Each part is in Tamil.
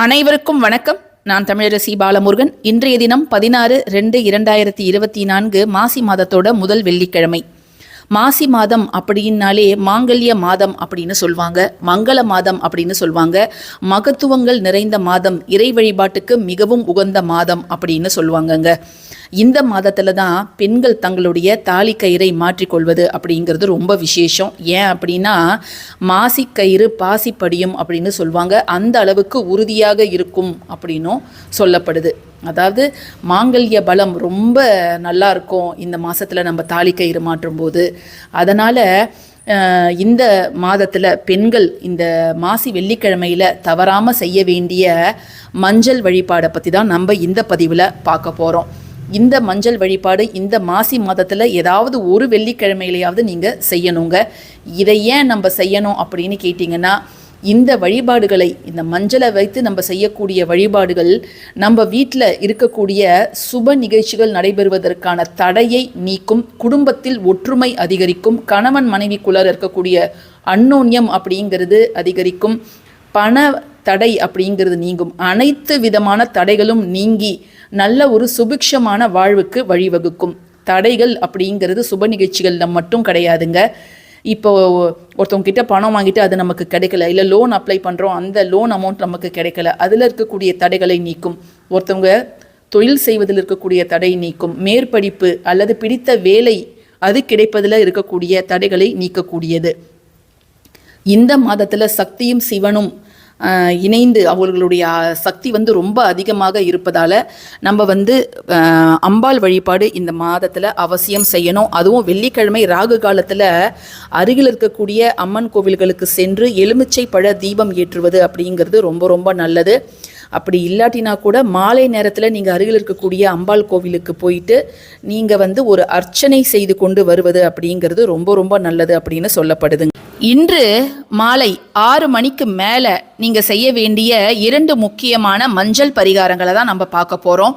அனைவருக்கும் வணக்கம். நான் தமிழரசி பாலமுருகன். இன்றைய தினம் பதினாறு ரெண்டு இரண்டாயிரத்தி இருபத்தி நான்கு மாசி மாதத்தோட முதல் வெள்ளிக்கிழமை. மாசி மாதம் அப்படின்னாலே மாங்கல்ய மாதம் அப்படின்னு சொல்லுவாங்க மங்கள மாதம் அப்படின்னு சொல்லுவாங்க மகத்துவங்கள் நிறைந்த மாதம் இறை வழிபாட்டுக்கு மிகவும் உகந்த மாதம் அப்படின்னு சொல்லுவாங்கங்க இந்த மாதத்தில் தான் பெண்கள் தங்களுடைய தாலி கயிறை மாற்றிக்கொள்வது அப்படிங்கிறது ரொம்ப விசேஷம். ஏன் அப்படின்னா மாசி கயிறு பாசி படியும் அப்படின்னு சொல்லுவாங்க அந்த அளவுக்கு உறுதியாக இருக்கும் அப்படின்னும் சொல்லப்படுது. அதாவது மாங்கல்ய பலம் ரொம்ப நல்லா இருக்கும் இந்த மாதத்தில் நம்ம தாலி கயிறு மாற்றும் போது அதனால் இந்த மாதத்தில் பெண்கள் இந்த மாசி வெள்ளிக்கிழமையில் தவறாமல் செய்ய வேண்டிய மஞ்சள் வழிபாடை பற்றி தான் நம்ம இந்த பதிவில் பார்க்க போகிறோம் இந்த மஞ்சள் வழிபாடு இந்த மாசி மாதத்தில் ஏதாவது ஒரு வெள்ளிக்கிழமையிலையாவது நீங்கள் செய்யணுங்க. இதை ஏன் நம்ம செய்யணும் அப்படின்னு கேட்டிங்கன்னா இந்த வழிபாடுகளை இந்த மஞ்சளை வைத்து நம்ம செய்யக்கூடிய வழிபாடுகள் நம்ம வீட்டில் இருக்கக்கூடிய சுப நிகழ்ச்சிகள் நடைபெறுவதற்கான தடையை நீக்கும் குடும்பத்தில் ஒற்றுமை அதிகரிக்கும் கணவன் மனைவிக்குள்ளார இருக்கக்கூடிய அன்னோன்யம் அப்படிங்கிறது அதிகரிக்கும் பண தடை அப்படிங்கிறது நீங்கும். அனைத்து விதமான தடைகளும் நீங்கி நல்ல ஒரு சுபிக்ஷமான வாழ்வுக்கு வழிவகுக்கும். தடைகள் அப்படிங்கிறது சுப நிகழ்ச்சிகளில் மட்டும் கிடையாதுங்க. இப்போ ஒருத்தவங்க கிட்ட பணம் வாங்கிட்டு அது நமக்கு கிடைக்கல இல்லை லோன் அப்ளை பண்ணுறோம் அந்த லோன் அமௌண்ட் நமக்கு கிடைக்கல அதில் இருக்கக்கூடிய தடைகளை நீக்கும். ஒருத்தவங்க தொழில் செய்வதில் இருக்கக்கூடிய தடை நீக்கும். மேற்படிப்பு அல்லது பிடித்த வேலை அது கிடைப்பதில் இருக்கக்கூடிய தடைகளை நீக்கக்கூடியது. இந்த மாதத்தில் சக்தியும் சிவனும் இணைந்து அவர்களுடைய சக்தி வந்து ரொம்ப அதிகமாக இருப்பதால் நம்ம வந்து அம்பாள் வழிபாடு இந்த மாதத்தில் அவசியம் செய்யணும். அதுவும் வெள்ளிக்கிழமை ராகு காலத்தில் அருகில் இருக்கக்கூடிய அம்மன் கோவில்களுக்கு சென்று எலுமிச்சை பழ தீபம் ஏற்றுவது அப்படிங்கிறது ரொம்ப ரொம்ப நல்லது. அப்படி இல்லாட்டினா கூட மாலை நேரத்தில் நீங்கள் அருகில் இருக்கக்கூடிய அம்பாள் கோவிலுக்கு போயிட்டு நீங்கள் வந்து ஒரு அர்ச்சனை செய்து கொண்டு வருவது அப்படிங்கிறது ரொம்ப ரொம்ப நல்லது அப்படின்னு சொல்லப்படுதுங்க. இன்று மாலை ஆறு மணிக்கு மேலே நீங்கள் செய்ய வேண்டிய இரண்டு முக்கியமான மஞ்சள் பரிகாரங்களை தான் நம்ம பார்க்க போகிறோம்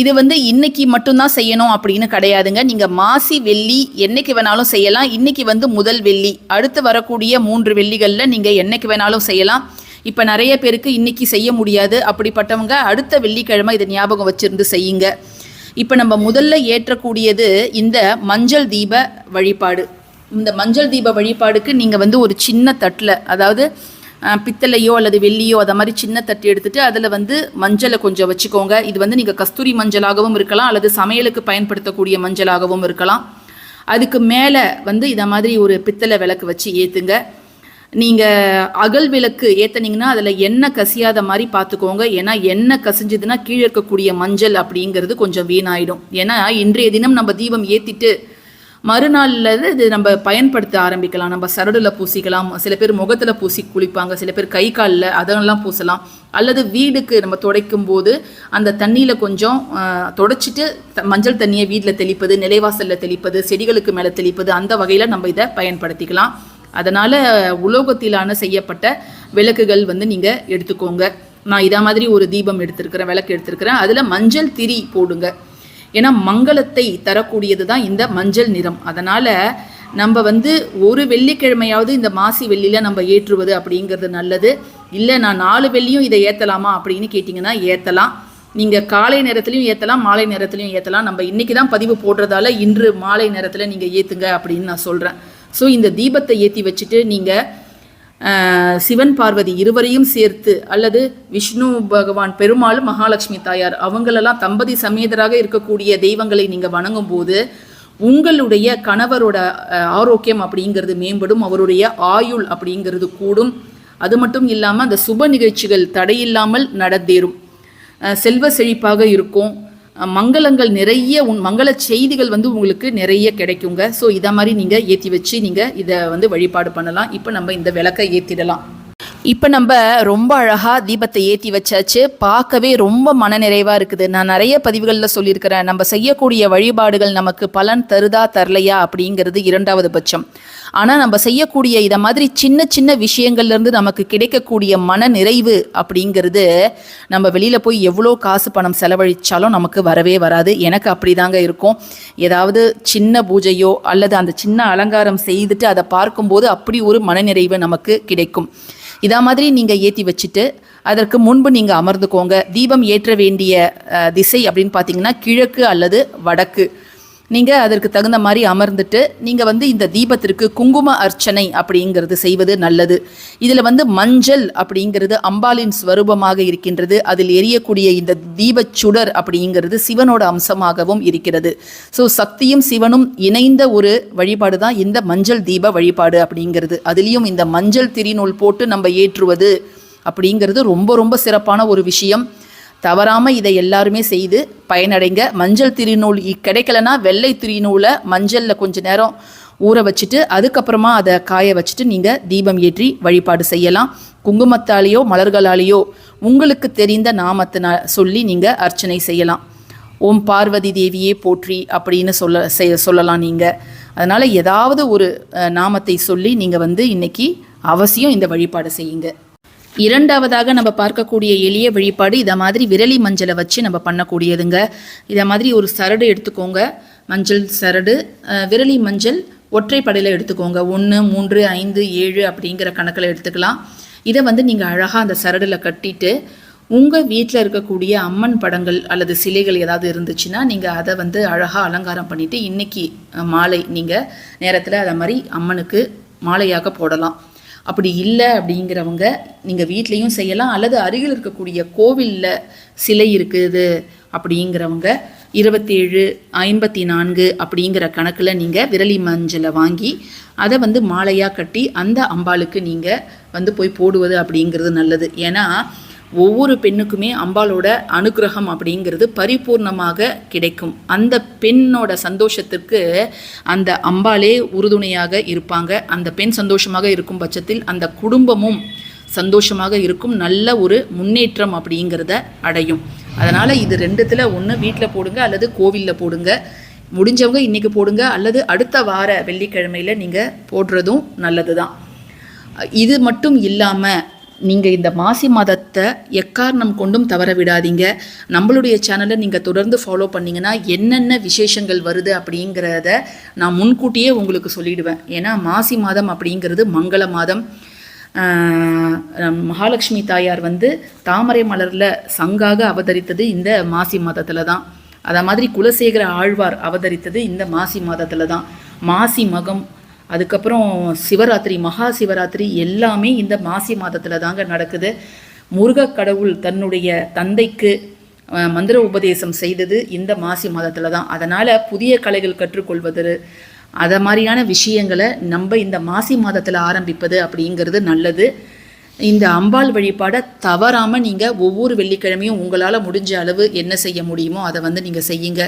இது வந்து இன்னைக்கு மட்டும்தான் செய்யணும் அப்படின்னு கிடையாதுங்க. நீங்கள் மாசி வெள்ளி என்னைக்கு வேணாலும் செய்யலாம். இன்னைக்கு வந்து முதல் வெள்ளி அடுத்து வரக்கூடிய மூன்று வெள்ளிகளில் நீங்கள் என்னைக்கு வேணாலும் செய்யலாம். இப்போ நிறைய பேருக்கு இன்னைக்கு செய்ய முடியாது. அப்படிப்பட்டவங்க அடுத்த வெள்ளிக்கிழமை இதை ஞாபகம் வச்சிருந்து செய்யுங்க. இப்போ நம்ம முதல்ல ஏற்றக்கூடியது இந்த மஞ்சள் தீப வழிபாடு. இந்த மஞ்சள் தீப வழிபாடுக்கு நீங்கள் வந்து ஒரு சின்ன தட்டில் அதாவது பித்தளையோ அல்லது வெள்ளியோ அதை மாதிரி சின்ன தட்டு எடுத்துட்டு அதில் வந்து மஞ்சளை கொஞ்சம் வச்சுக்கோங்க. இது வந்து நீங்கள் கஸ்தூரி மஞ்சளாகவும் இருக்கலாம் அல்லது சமையலுக்கு பயன்படுத்தக்கூடிய மஞ்சளாகவும் இருக்கலாம். அதுக்கு மேலே வந்து இதை மாதிரி ஒரு பித்தளை விளக்கு வச்சு ஏற்றுங்க நீங்கள் அகல் விளக்கு ஏற்றுனீங்கன்னா அதில் எண்ணெய் கசியாத மாதிரி பார்த்துக்கோங்க ஏன்னா எண்ணெய் கசிஞ்சதுன்னா கீழே இருக்கக்கூடிய மஞ்சள் அப்படிங்கிறது கொஞ்சம் வீணாயிடும். ஏன்னா இன்றைய தினம் நம்ம தீபம் ஏற்றிட்டு மறுநாளில் இது நம்ம பயன்படுத்த ஆரம்பிக்கலாம். நம்ம சரடுல பூசிக்கலாம். சில பேர் முகத்தில் பூசி குளிப்பாங்க. சில பேர் கை காலில் அதெல்லாம் பூசலாம். அல்லது வீடுக்கு நம்ம துடைக்கும் போது அந்த தண்ணியில் கொஞ்சம் துடைச்சிட்டு த- மஞ்சள் தண்ணியை வீட்டில் தெளிப்பது நிலைவாசலில் தெளிப்பது செடிகளுக்கு மேலே தெளிப்பது அந்த வகையில் நம்ம இதை பயன்படுத்திக்கலாம். அதனால் உலோகத்திலான செய்யப்பட்ட விளக்குகள் வந்து நீங்கள் எடுத்துக்கோங்க. நான் இதை மாதிரி ஒரு தீபம் எடுத்திருக்கிறேன் விளக்கு எடுத்திருக்கிறேன். அதில் மஞ்சள் திரி போடுங்க. ஏன்னா மங்களத்தை தரக்கூடியது தான் இந்த மஞ்சள் நிறம். அதனால் நம்ம வந்து ஒரு வெள்ளிக்கிழமையாவது இந்த மாசி வெள்ளியில் நம்ம ஏற்றுவது அப்படிங்கிறது நல்லது. இல்லை நான் நாலு வெள்ளியும் இதை ஏற்றலாமா அப்படின்னு கேட்டிங்கன்னா ஏற்றலாம் நீங்கள் காலை நேரத்துலையும் ஏற்றலாம் மாலை நேரத்துலையும் ஏற்றலாம் நம்ம இன்றைக்கி தான் பதிவு போடுறதால இன்று மாலை நேரத்தில் நீங்கள் ஏற்றுங்க அப்படின்னு நான் சொல்கிறேன் ஸோ இந்த தீபத்தை ஏற்றி வச்சுட்டு நீங்கள் சிவன் பார்வதி இருவரையும் சேர்த்து அல்லது விஷ்ணு பகவான் பெருமாள் மகாலட்சுமி தாயார் அவங்களெல்லாம் தம்பதி சமேதராக இருக்கக்கூடிய தெய்வங்களை நீங்கள் வணங்கும் போது உங்களுடைய கணவரோட ஆரோக்கியம் அப்படிங்கிறது மேம்படும் அவருடைய ஆயுள் அப்படிங்கிறது கூடும். அது மட்டும் இல்லாமல் அந்த சுப நிகழ்ச்சிகள் தடையில்லாமல் நடந்தேறும். செல்வ செழிப்பாக இருக்கும். மங்களங்கள் நிறைய உன் மங்கள செய்திகள் வந்து உங்களுக்கு நிறைய கிடைக்குங்க. ஸோ இதை மாதிரி நீங்கள் ஏற்றி வச்சு நீங்கள் இதை வந்து வழிபாடு பண்ணலாம். இப்போ நம்ம இந்த விளக்கை ஏற்றிடலாம் இப்போ நம்ம ரொம்ப அழகாக தீபத்தை ஏற்றி வச்சாச்சு. பார்க்கவே ரொம்ப மனநிறைவாக இருக்குது. நான் நிறைய பதிவுகளில் சொல்லியிருக்கிறேன். நம்ம செய்யக்கூடிய வழிபாடுகள் நமக்கு பலன் தருதா தரலையா அப்படிங்கிறது இரண்டாவது பட்சம். ஆனால் நம்ம செய்யக்கூடிய இதை மாதிரி சின்ன சின்ன விஷயங்கள்லேருந்து நமக்கு கிடைக்கக்கூடிய மன நிறைவு அப்படிங்கிறது நம்ம வெளியில் போய் எவ்வளோ காசு பணம் செலவழித்தாலும் நமக்கு வரவே வராது. எனக்கு அப்படிதாங்க இருக்கும். ஏதாவது சின்ன பூஜையோ அல்லது அந்த சின்ன அலங்காரம் செய்துட்டு அதை பார்க்கும்போது அப்படி ஒரு மனநிறைவு நமக்கு கிடைக்கும். இதா மாதிரி நீங்கள் ஏற்றி வச்சுட்டு அதற்கு முன்பு நீங்கள் அமர்ந்துக்கோங்க. தீபம் ஏற்ற வேண்டிய திசை அப்படின்னு பார்த்தீங்கன்னா கிழக்கு அல்லது வடக்கு. நீங்கள் அதற்கு தகுந்த மாதிரி அமர்ந்துட்டு நீங்கள் வந்து இந்த தீபத்திற்கு குங்கும அர்ச்சனை அப்படிங்கிறது செய்வது நல்லது. இதில் வந்து மஞ்சள் அப்படிங்கிறது அம்பாளின் ஸ்வரூபமாக இருக்கின்றது. அதில் எரியக்கூடிய இந்த தீபச் சுடர் அப்படிங்கிறது சிவனோட அம்சமாகவும் இருக்கிறது. ஸோ சக்தியும் சிவனும் இணைந்த ஒரு வழிபாடு தான் இந்த மஞ்சள் தீப வழிபாடு அப்படிங்கிறது. அதுலேயும் இந்த மஞ்சள் திரிநூல் போட்டு நம்ம ஏற்றுவது அப்படிங்கிறது ரொம்ப ரொம்ப சிறப்பான ஒரு விஷயம். தவறாமல் இதை எல்லாருமே செய்து பயனடைங்க. மஞ்சள் திருநூல் கிடைக்கலனா வெள்ளை திருநூலை மஞ்சளில் கொஞ்ச நேரம் ஊற வச்சுட்டு அதுக்கப்புறமா அதை காய வச்சுட்டு நீங்கள் தீபம் ஏற்றி வழிபாடு செய்யலாம். குங்குமத்தாலேயோ மலர்களாலேயோ உங்களுக்கு தெரிந்த நாமத்தின சொல்லி நீங்கள் அர்ச்சனை செய்யலாம். ஓம் பார்வதி தேவியே போற்றி அப்படின்னு சொல்ல செய்ய சொல்லலாம் நீங்கள் அதனால் ஏதாவது ஒரு நாமத்தை சொல்லி நீங்கள் வந்து இன்னைக்கு அவசியம் இந்த வழிபாடு செய்யுங்க. இரண்டாவதாக நம்ம பார்க்கக்கூடிய எளிய வழிபாடு இதை மாதிரி விரலி மஞ்சளை வச்சு நம்ம பண்ணக்கூடியதுங்க. இதை மாதிரி ஒரு சரடு எடுத்துக்கோங்க. மஞ்சள் சரடு விரலி மஞ்சள் ஒற்றைப்படையில் எடுத்துக்கோங்க. ஒன்று மூன்று ஐந்து ஏழு அப்படிங்கிற கணக்கில் எடுத்துக்கலாம். இதை வந்து நீங்கள் அழகாக அந்த சரடில் கட்டிட்டு உங்கள் வீட்டில் இருக்கக்கூடிய அம்மன் படங்கள் அல்லது சிலைகள் ஏதாவது இருந்துச்சுன்னா நீங்கள் அதை வந்து அழகாக அலங்காரம் பண்ணிவிட்டு இன்றைக்கி மாலை நீங்கள் நேரத்தில் அதை மாதிரி அம்மனுக்கு மாலையாக போடலாம். அப்படி இல்லை அப்படிங்கிறவங்க நீங்கள் வீட்லேயும் செய்யலாம் அல்லது அருகில் இருக்கக்கூடிய கோவிலில் சிலை இருக்குது அப்படிங்கிறவங்க இருபத்தேழு ஐம்பத்தி நான்கு அப்படிங்கிற கணக்கில் நீங்கள் விரலி மஞ்சளை வாங்கி அதை வந்து மாலையாக கட்டி அந்த அம்பாளுக்கு நீங்கள் வந்து போய் போடுவது அப்படிங்கிறது நல்லது. ஏன்னா ஒவ்வொரு பெண்ணுக்குமே அம்பாளோட அனுக்கிரகம் அப்படிங்கிறது பரிபூர்ணமாக கிடைக்கும். அந்த பெண்ணோட சந்தோஷத்திற்கு அந்த அம்பாளே உறுதுணையாக இருப்பாங்க. அந்த பெண் சந்தோஷமாக இருக்கும் பட்சத்தில் அந்த குடும்பமும் சந்தோஷமாக இருக்கும். நல்ல ஒரு முன்னேற்றம் அப்படிங்கிறத அடையும். அதனால் இது ரெண்டுத்தில் ஒன்று வீட்டில் போடுங்க அல்லது கோவிலில் போடுங்க. முடிஞ்சவங்க இன்றைக்கி போடுங்க அல்லது அடுத்த வார வெள்ளிக்கிழமையில் நீங்கள் போடுறதும் நல்லது தான் இது மட்டும் இல்லாமல் நீங்கள் இந்த மாசி மாதத்தை எக்காரணம் கொண்டும் தவற விடாதீங்க நம்மளுடைய சேனலை நீங்கள் தொடர்ந்து ஃபாலோ பண்ணீங்கன்னா என்னென்ன விசேஷங்கள் வருது அப்படிங்கிறத நான் முன்கூட்டியே உங்களுக்கு சொல்லிடுவேன். ஏன்னா மாசி மாதம் அப்படிங்கிறது மங்கள மாதம். மகாலட்சுமி தாயார் வந்து தாமரை மலரில் சங்காக அவதரித்தது இந்த மாசி மாதத்தில் தான். அதை மாதிரி குலசேகர ஆழ்வார் அவதரித்தது இந்த மாசி மாதத்தில் தான். மாசி மகம் அதுக்கப்புறம் சிவராத்திரி மகா சிவராத்திரி எல்லாமே இந்த மாசி மாதத்தில் தாங்க நடக்குது. முருகக் கடவுள் தன்னுடைய தந்தைக்கு மந்திர உபதேசம் செய்தது இந்த மாசி மாதத்தில் தான். அதனால் புதிய கலைகள் கற்றுக்கொள்வது அதை மாதிரியான விஷயங்களை நம்ம இந்த மாசி மாதத்தில் ஆரம்பிப்பது அப்படிங்கிறது நல்லது. இந்த அம்பாள் வழிபாடை தவறாமல் நீங்கள் ஒவ்வொரு வெள்ளிக்கிழமையும் உங்களால் முடிஞ்ச அளவு என்ன செய்ய முடியுமோ அதை வந்து நீங்கள் செய்யுங்க.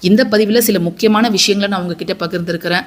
இந்த பதிவில் சில முக்கியமான விஷயங்களை நான் உங்ககிட்ட பகிர்ந்துருக்கிறேன்.